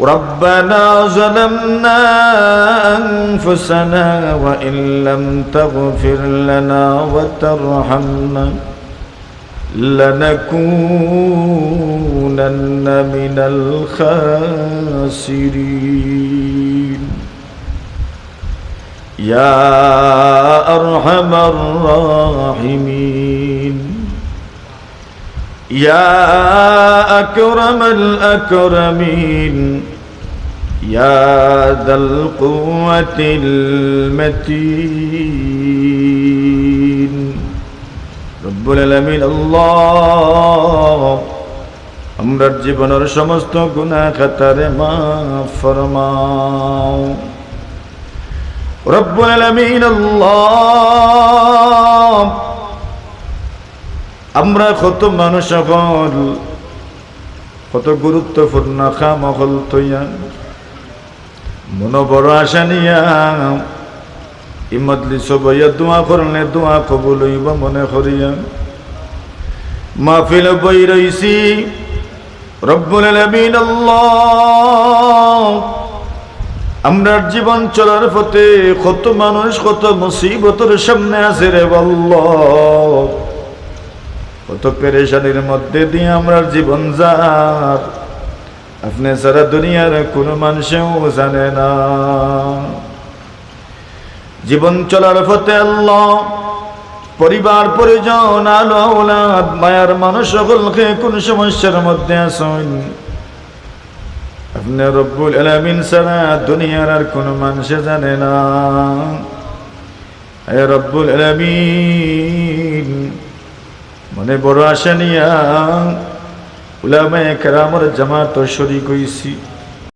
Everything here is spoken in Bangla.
ربنا ظلمنا أنفسنا وإن لم تغفر لنا وترحمنا لنكونن من الخاسرين. يا أرحم الراحمين. يا أكرم الأكرمين يا ذا القوة المتين رب العالمين الله আমরার জীবনের সমস্ত গুণা খাতারে মাফ ফরমাও রব্বুল আলামিন আল্লাহ আমরা কত মানুষ হল কত গুরুত্বপূর্ণ খাম হল তৈয়া। মন বড় আশা নিয়া ইমদলি সবইয়া দোয়া করলে দোয়া কবুল হইব মনে করিয়া। মাহফিল বই রইছি, রব্বুল আলামিন আল্লাহ। আমরার জীবন চলার পথে কত মানুষ, কত মুসিবতের সামনে আছে রে আল্লাহ। কত পেরেশানির মধ্যে দিয়ে আমরা জীবন যার। আপনি সারা দুনিয়ার কোনো মানুষেও জানে না। জীবন চলার পথে আল্লাহ, পরিবার, পরিজন, আলো ওলাদ মায়ার মানুষ সকলকে কোন সমস্যার মধ্যে আসেন আপনি রব্বুল আলামিন সারা দুনিয়ার আর কোনো মানুষে জানে না। রব্বুল আলামিন। মনে বড় আশা নিয়া উলামায়ে কেরামর জামাত শরিক হইছি।